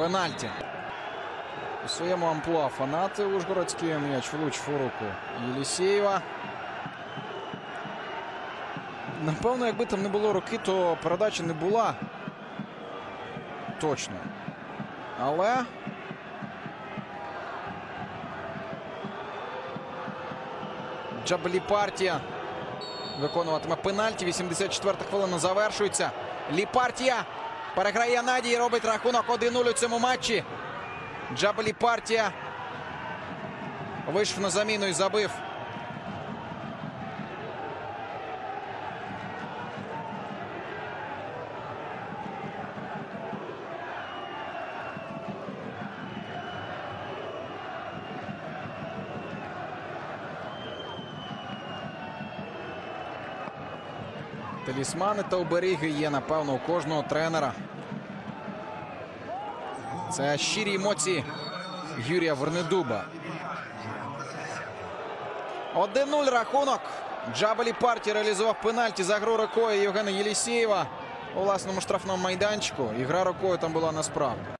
Пенальті. У своєму амплуа фанати Ужгородські м'яч влучив у руку Єлісєєва. Напевно, якби там не було руки, то передача не була. Точно. Але. Джабалі партія виконуватиме пенальті. 84-та хвилина завершується. Ліпартія переграє Надії. Робить рахунок 1-0 у цьому матчі. Джабелі партія вийшов на заміну і забив. Талісмани та оберіги є, напевно, у кожного тренера. Це щирі емоції Юрія Вернедуба. 1-0 рахунок. Джабалі Парті реалізував пенальті за гру рукою Євгена Єлісєєва у власному штрафному майданчику. І гра рукою там була насправді.